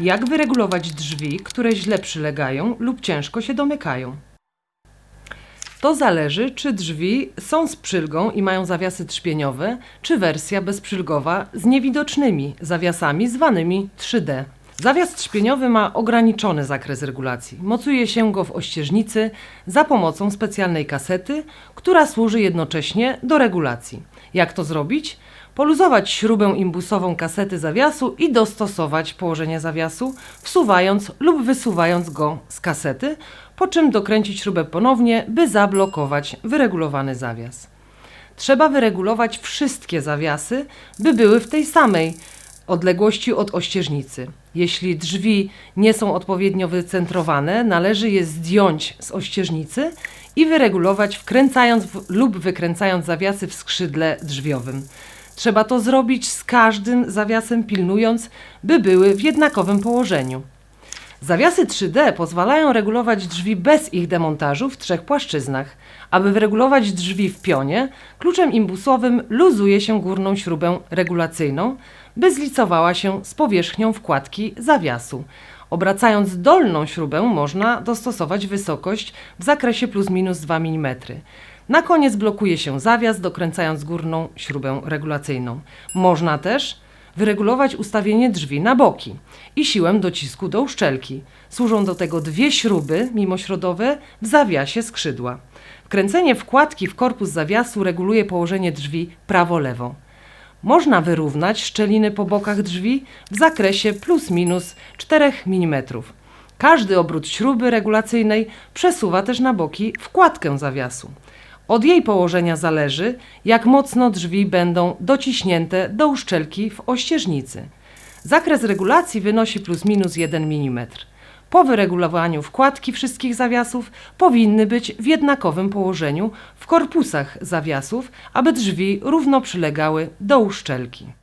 Jak wyregulować drzwi, które źle przylegają lub ciężko się domykają? To zależy, czy drzwi są z przylgą i mają zawiasy trzpieniowe, czy wersja bezprzylgowa z niewidocznymi zawiasami zwanymi 3D. Zawias trzpieniowy ma ograniczony zakres regulacji. Mocuje się go w ościeżnicy za pomocą specjalnej kasety, która służy jednocześnie do regulacji. Jak to zrobić? Poluzować śrubę imbusową kasety zawiasu i dostosować położenie zawiasu, wsuwając lub wysuwając go z kasety, po czym dokręcić śrubę ponownie, by zablokować wyregulowany zawias. Trzeba wyregulować wszystkie zawiasy, by były w tej samej odległości od ościeżnicy. Jeśli drzwi nie są odpowiednio wycentrowane, należy je zdjąć z ościeżnicy i wyregulować wkręcając lub wykręcając zawiasy w skrzydle drzwiowym. Trzeba to zrobić z każdym zawiasem, pilnując, by były w jednakowym położeniu. Zawiasy 3D pozwalają regulować drzwi bez ich demontażu w trzech płaszczyznach. Aby wyregulować drzwi w pionie, kluczem imbusowym luzuje się górną śrubę regulacyjną, by zlicowała się z powierzchnią wkładki zawiasu. Obracając dolną śrubę można dostosować wysokość w zakresie plus minus 2 mm. Na koniec blokuje się zawias, dokręcając górną śrubę regulacyjną. Można też wyregulować ustawienie drzwi na boki i siłę docisku do uszczelki. Służą do tego dwie śruby mimośrodowe w zawiasie skrzydła. Wkręcenie wkładki w korpus zawiasu reguluje położenie drzwi prawo-lewo. Można wyrównać szczeliny po bokach drzwi w zakresie plus minus 4 mm. Każdy obrót śruby regulacyjnej przesuwa też na boki wkładkę zawiasu. Od jej położenia zależy, jak mocno drzwi będą dociśnięte do uszczelki w ościeżnicy. Zakres regulacji wynosi plus minus 1 mm. Po wyregulowaniu wkładki wszystkich zawiasów powinny być w jednakowym położeniu w korpusach zawiasów, aby drzwi równo przylegały do uszczelki.